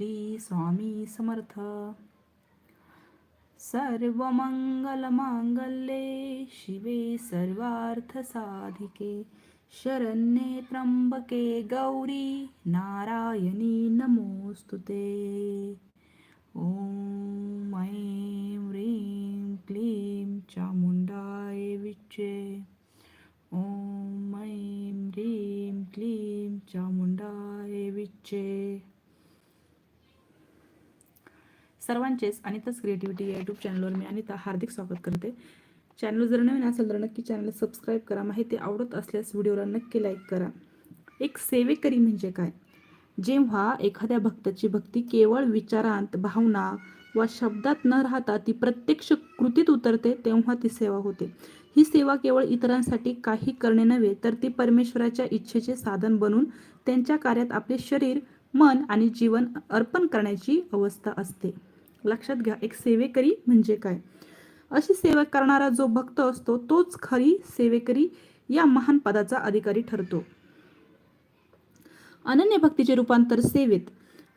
श्री स्वामी समर्थ। सर्वमंगलमांगल्ये शिवे सर्वार्थसाधिके शरण्ये त्र्यंबके गौरी नारायणी नमोस्तुते ॐ ऐं ह्रीं क्लीं चामुण्डाय विच्चे। ॐ ऐं ह्रीं क्लीं चामुण्डाय विच्चे। सर्वांचेच अनिताच क्रिएटिव्हिटी या यूट्यूब चॅनलवर मी अनिता हार्दिक स्वागत करते. चॅनल जर नवीन असेल तर नक्की चॅनल सबस्क्राईब करा. माहिती आवडत असल्यास व्हिडिओला नक्की लाईक करा. एक सेवेकरी म्हणजे काय? जेव्हा एखाद्या भक्ताची भक्ती केवळ विचारांत भावना वा शब्दात न राहता ती प्रत्यक्ष कृतीत उतरते तेव्हा ती सेवा होते. ही सेवा केवळ इतरांसाठी काही करणे नव्हे तर ती परमेश्वराच्या इच्छेचे साधन बनून त्यांच्या कार्यात आपले शरीर मन आणि जीवन अर्पण करण्याची अवस्था असते. लक्षात घ्या एक सेवेकरी म्हणजे काय? अशी सेवा करणारा जो भक्त असतो तोच खरी सेवेकरी या महान पदाचा अधिकारी ठरतो. अनन्य भक्तीचे रूपांतर सेवेत.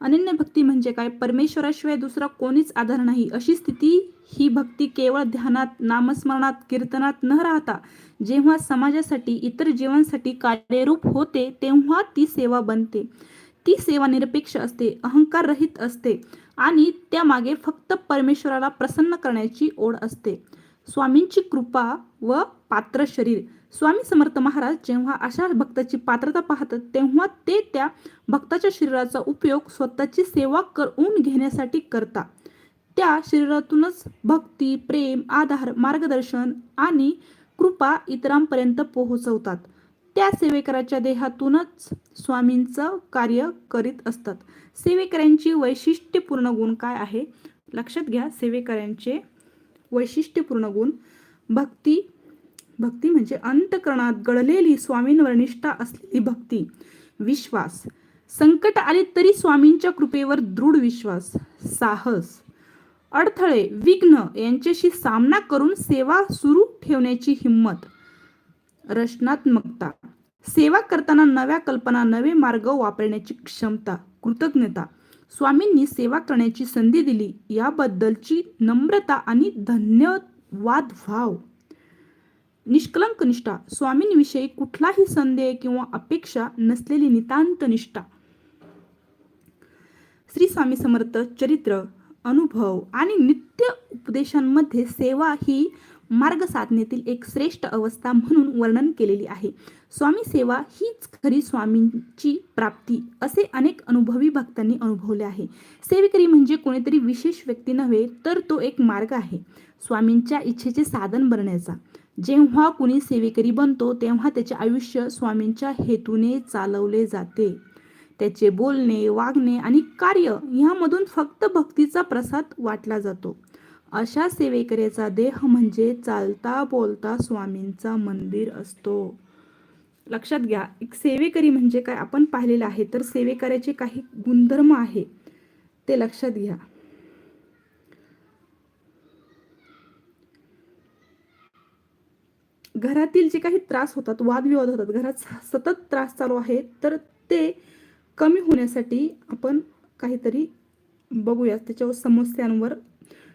अनन्य भक्ती म्हणजे काय? परमेश्वराशिवाय दुसरा कोणीच आधार नाही. अशी स्थिती ही भक्ती केवळ ध्यानात नामस्मरणात कीर्तनात न राहता जेव्हा समाजासाठी इतर जीवांसाठी कार्यरूप होते तेव्हा ती सेवा बनते. ती सेवा निरपेक्ष असते अहंकार रहित असते. आणि त्यामागे फक्त परमेश्वराला प्रसन्न करण्याची ओढ असते. स्वामींची कृपा व पात्र शरीर. स्वामी समर्थ महाराज जेव्हा अशा भक्ताची पात्रता पाहतात तेव्हा ते त्या भक्ताच्या शरीराचा उपयोग स्वतःची सेवा करून घेण्यासाठी करतात. त्या शरीरातूनच भक्ती प्रेम आधार मार्गदर्शन आणि कृपा इतरांपर्यंत पोहोचवतात. त्या सेवेकराच्या देहातूनच स्वामींचं कार्य करीत असतात. सेवेकऱ्यांची वैशिष्ट्यपूर्ण गुण काय आहे? लक्षात घ्या सेवेकऱ्यांचे वैशिष्ट्यपूर्ण गुण. भक्ती भक्ती म्हणजे अंतकरणात गळलेली स्वामींवर निष्ठा असलेली भक्ती. विश्वास. संकट आले तरी स्वामींच्या कृपेवर दृढ विश्वास. साहस. अडथळे विघ्न यांच्याशी सामना करून सेवा सुरू ठेवण्याची हिंमत. रचनात्मकता. सेवा करताना नव्या कल्पना नवे मार्ग वापरण्याची क्षमता कृतज्ञता. स्वामींनी सेवा करण्याची संधी दिली. याबद्दलची नम्रता आणि धन्यवाद भाव निष्कलंक निष्ठा स्वामींविषयी कुठलाही संदेह किंवा अपेक्षा नसलेली नितांत निष्ठा श्री स्वामी समर्थ चरित्र अनुभव आणि नित्य उपदेशांमध्ये सेवा ही मार्ग साधनेतील एक श्रेष्ठ अवस्था म्हणून वर्णन केलेली आहे. स्वामी सेवा हीच खरी स्वामींची प्राप्ती असे अनेक अनुभवी भक्तांनी अनुभवले आहे. सेवेकरी म्हणजे कोणीतरी विशेष व्यक्ती नव्हे तर तो एक मार्ग आहे. स्वामींच्या इच्छेचे साधन बनण्याचा. जेव्हा कुणी सेवेकरी बनतो तेव्हा त्याचे आयुष्य स्वामींच्या हेतूने चालवले जाते. त्याचे बोलणे वागणे आणि कार्य ह्यामधून फक्त भक्तीचा प्रसाद वाटला जातो. अशा सेवेकऱ्याचा देह म्हणजे चालता बोलता स्वामींचा मंदिर असतो. लक्षात घ्या एक सेवेकरी म्हणजे काय? आपण पाहिलेलं आहे तर सेवेकऱ्याचे काही गुणधर्म आहे ते लक्षात घ्या. घरातील जे काही त्रास होतात वादविवाद होतात घरात सतत त्रास चालू आहे तर ते कमी होण्यासाठी आपण काहीतरी बघूया. त्याच्यावर समस्यांवर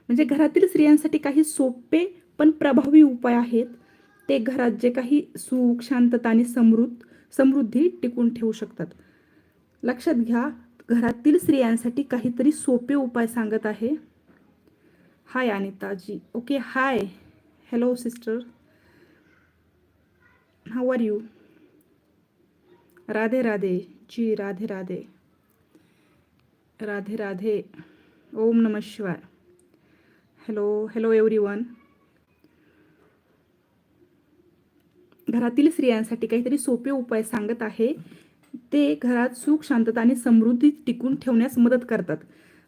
म्हणजे घरातील स्त्रियांसाठी काही सोपे पण प्रभावी उपाय आहेत. ते घरात जे काही सुख शांतता आणि समृद्ध समृद्धी टिकून ठेवू शकतात. लक्षात घ्या घरातील स्त्रियांसाठी काहीतरी सोपे उपाय सांगत आहे. Hi Anitaji. Okay hi. Hello sister how are you Radhe Radhe. Ji Radhe Radhe. Radhe Radhe. Om Namah Shivaya. Hello hello every one घरातील स्त्रियांसाठी काहीतरी सोपे उपाय सांगत आहे. ते घरात सुख शांतता आणि समृद्धी टिकून ठेवण्यास मदत करतात.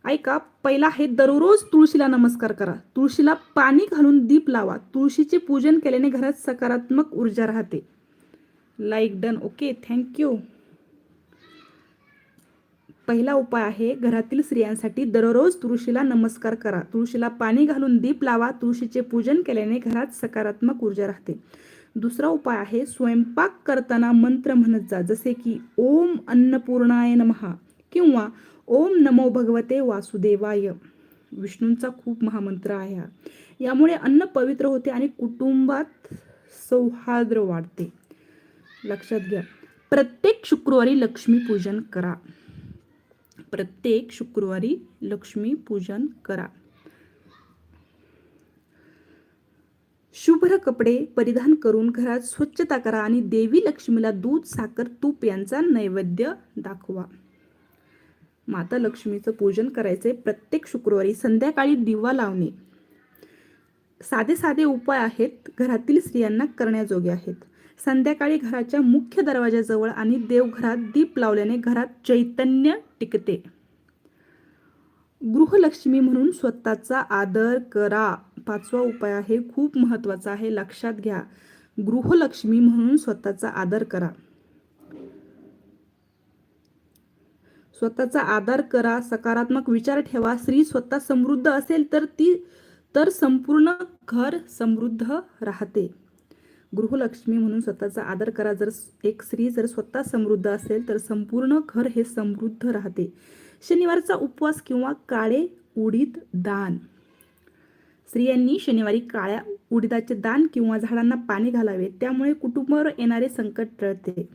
ऐका पहिला आहे दररोज तुळशीला नमस्कार करा. तुळशीला पाणी घालून दीप लावा. तुळशीचे पूजन केल्याने घरात सकारात्मक ऊर्जा राहते. लाईक डन ओके थँक्यू पहिला उपाय आहे घरातील स्त्रियांसाठी दररोज तुळशीला नमस्कार करा. तुळशीला पाणी घालून दीप लावा. तुळशीचे पूजन केल्याने घरात सकारात्मक ऊर्जा राहते. दुसरा उपाय आहे स्वयंपाक करताना मंत्र म्हणत जा जसे की ओम अन्नपूर्णाय नमहा किंवा ओम नमो भगवते वासुदेवाय. विष्णूंचा खूप महामंत्र आहे हा. यामुळे अन्न पवित्र होते आणि कुटुंबात सौहार्द वाढते. लक्षात घ्या. प्रत्येक शुक्रवारी लक्ष्मी पूजन करा. प्रत्येक शुक्रवारी लक्ष्मी पूजन करा. शुभ्र कपडे परिधान करून घरात स्वच्छता करा आणि देवी लक्ष्मीला दूध साखर तूप यांचा नैवेद्य दाखवा. माता लक्ष्मीचं पूजन करायचे प्रत्येक शुक्रवारी संध्याकाळी दिवा लावणे. साधे साधे उपाय आहेत घरातील स्त्रियांना करण्याजोगे आहेत. संध्याकाळी घराच्या मुख्य दरवाजाजवळ आणि देवघरात दीप लावल्याने घरात चैतन्य टिकते. गृहलक्ष्मी म्हणून स्वतःचा आदर करा. पाचवा उपाय आहे खूप महत्त्वाचा आहे लक्षात घ्या. गृहलक्ष्मी म्हणून स्वतःचा आदर करा. स्वतःचा आदर करा सकारात्मक विचार ठेवा. स्त्री स्वतः समृद्ध असेल तर ती तर संपूर्ण घर समृद्ध राहते. गृहलक्ष्मी म्हणून स्वतःचा आदर करा. जर एक स्त्री जर स्वतः समृद्ध असेल तर संपूर्ण घर हे समृद्ध राहते. शनिवारचा उपवास किंवा काळे उडीद दान. स्त्रियांनी शनिवारी काळ्या उडीदाचे दान किंवा झाडांना पाणी घालावे. त्यामुळे कुटुंबावर येणारे संकट टळते.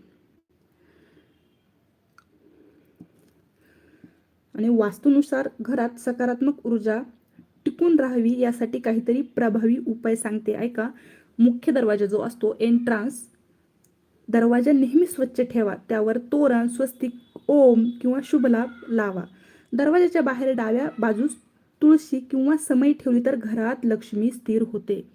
आणि वास्तूनुसार घरात सकारात्मक ऊर्जा टिकून राहावी यासाठी काहीतरी प्रभावी उपाय सांगते. ऐका. मुख्य दरवाजा जो असतो एंट्रान्स दरवाजा नेहमी स्वच्छ ठेवा त्यावर तोरण स्वस्तिक ओम किंवा शुभलाभ लावा. दरवाजाच्या बाहेर डाव्या बाजूस तुळशी किंवा समई ठेवली तर घरात लक्ष्मी स्थिर होते.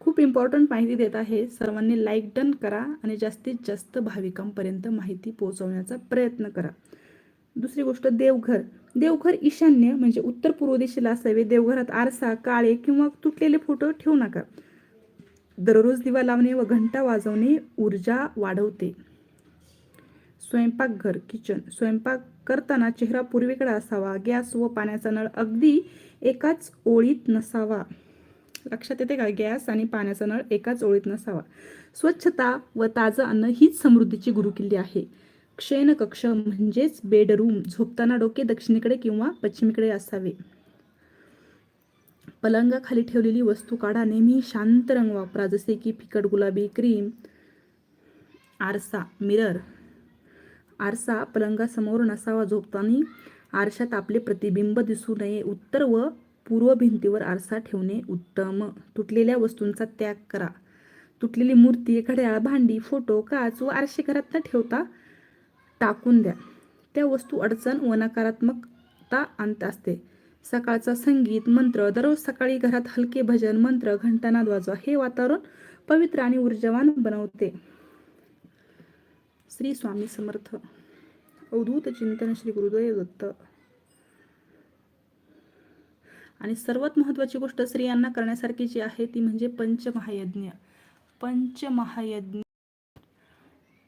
खूप इम्पॉर्टंट माहिती देत आहे. सर्वांनी लाईक डन करा आणि जास्तीत जास्त भाविकांपर्यंत माहिती पोहोचवण्याचा प्रयत्न करा. दुसरी गोष्ट देवघर. देवघर ईशान्य म्हणजे उत्तर पूर्व दिशेला असावे. देवघरात आरसा काळे किंवा तुटलेले फोटो ठेवू नका. दररोज दिवा लावणे व घंटा वाजवणे ऊर्जा वाढवते. स्वयंपाकघर किचन स्वयंपाक करताना चेहरा पूर्वेकडे असावा. गॅस व पाण्याचा नळ अगदी एकाच ओळीत नसावा. लक्षात येते का? गॅस आणि पाण्याचा नळ एकाच ओळीत नसावा. स्वच्छता व ताजं अन्न हीच समृद्धीची गुरुकिल्ली आहे. क्षयनकक्ष म्हणजेच बेडरूम झोपताना डोके दक्षिणेकडे किंवा पश्चिमेकडे असावे. पलंगाखाली ठेवलेली वस्तू काढा नेहमी शांत रंग वापरा जसे की फिकट गुलाबी क्रीम. आरसा मिरर. आरसा पलंगासमोर नसावा झोपताना आरशात आपले प्रतिबिंब दिसू नये. उत्तर व पूर्व भिंतीवर आरसा ठेवणे उत्तम. तुटलेल्या वस्तूंचा त्याग करा. तुटलेली मूर्ती घड्याळ भांडी फोटो काच व आरसे घरात न ठेवता टाकून द्या. त्या वस्तू अडचण व नकारात्मकता आणत असते. सकाळचा संगीत मंत्र दररोज सकाळी घरात हलके भजन मंत्र घंटानाद वाजवा हे वातावरण पवित्र आणि ऊर्जावान बनवते. श्री स्वामी समर्थ. अवधूत चिंतन श्री गुरुदेव दत्त. आणि सर्वात महत्त्वाची गोष्ट स्त्रियांना करण्यासारखी जी आहे ती म्हणजे पंचमहायज्ञ. पंचमहायज्ञ.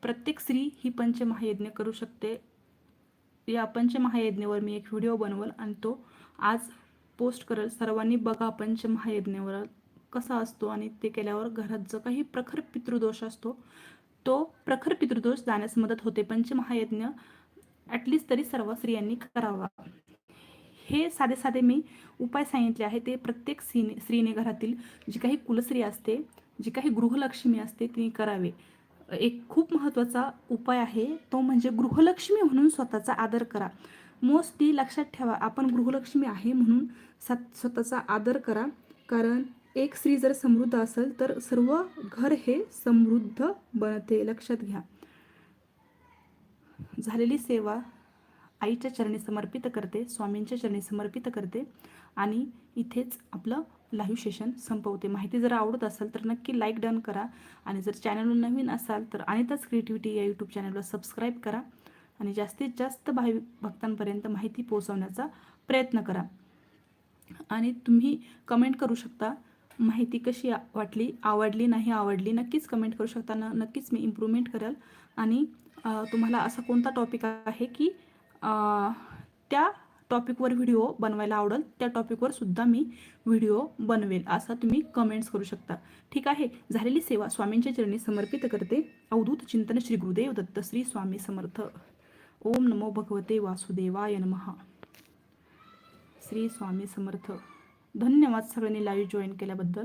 प्रत्येक स्त्री ही पंचमहायज्ञ करू शकते. या पंचमहायज्ञेवर मी एक व्हिडिओ बनवल आणि तो आज पोस्ट करेल सर्वांनी बघा पंचमहायज्ञावर कसा असतो आणि ते केल्यावर घरात जो काही प्रखर पितृदोष असतो तो प्रखर पितृदोष जाण्यास मदत होते. पंचमहायज्ञ ॲटलिस्ट तरी सर्व स्त्रियांनी करावा. हे साधे साधे मी उपाय सांगितले आहे ते प्रत्येक स्त्रीने स्त्रीने घरातील जी काही कुलस्त्री असते जी काही गृहलक्ष्मी असते ती करावे. एक खूप महत्त्वाचा उपाय आहे तो म्हणजे गृहलक्ष्मी म्हणून स्वतःचा आदर करा. मोस्टली लक्षात ठेवा आपण गृहलक्ष्मी आहे म्हणून सात स्वतःचा आदर करा. कारण एक स्त्री जर समृद्ध असेल तर सर्व घर हे समृद्ध बनते. लक्षात घ्या. झालेली सेवा आईच्या चरणी समर्पित करते स्वामींच्या चरणी समर्पित करते आणि इथेच आपलं लाईव्ह सेशन संपवते. माहिती जर आवडत असेल तर नक्की लाईक डन करा आणि जर चॅनलवर नवीन असाल तर अनिताच क्रिएटिव्हिटी या यूट्यूब चॅनलला सबस्क्राईब करा. आणि जास्तीत जास्त भावी भक्तांपर्यंत माहिती पोहोचवण्याचा प्रयत्न करा. आणि तुम्ही कमेंट करू शकता माहिती कशी वाटली आवडली नाही आवडली नक्कीच कमेंट करू शकता न नक्कीच मी इम्प्रूव्हमेंट करेल. आणि तुम्हाला असा कोणता टॉपिक आहे की त्या टॉपिकवर व्हिडिओ बनवायला आवडेल त्या टॉपिकवर सुद्धा मी व्हिडिओ बनवेल असा तुम्ही कमेंट्स करू शकता. ठीक आहे? झालेली सेवा स्वामींच्या चरणी समर्पित करते. अवधूत चिंतन श्री गुरुदेव दत्त श्री स्वामी समर्थ. ओम नमो भगवते वासुदेवाय नमः. श्री स्वामी समर्थ. धन्यवाद सगळ्यांनी लाईव्ह जॉईन केल्याबद्दल.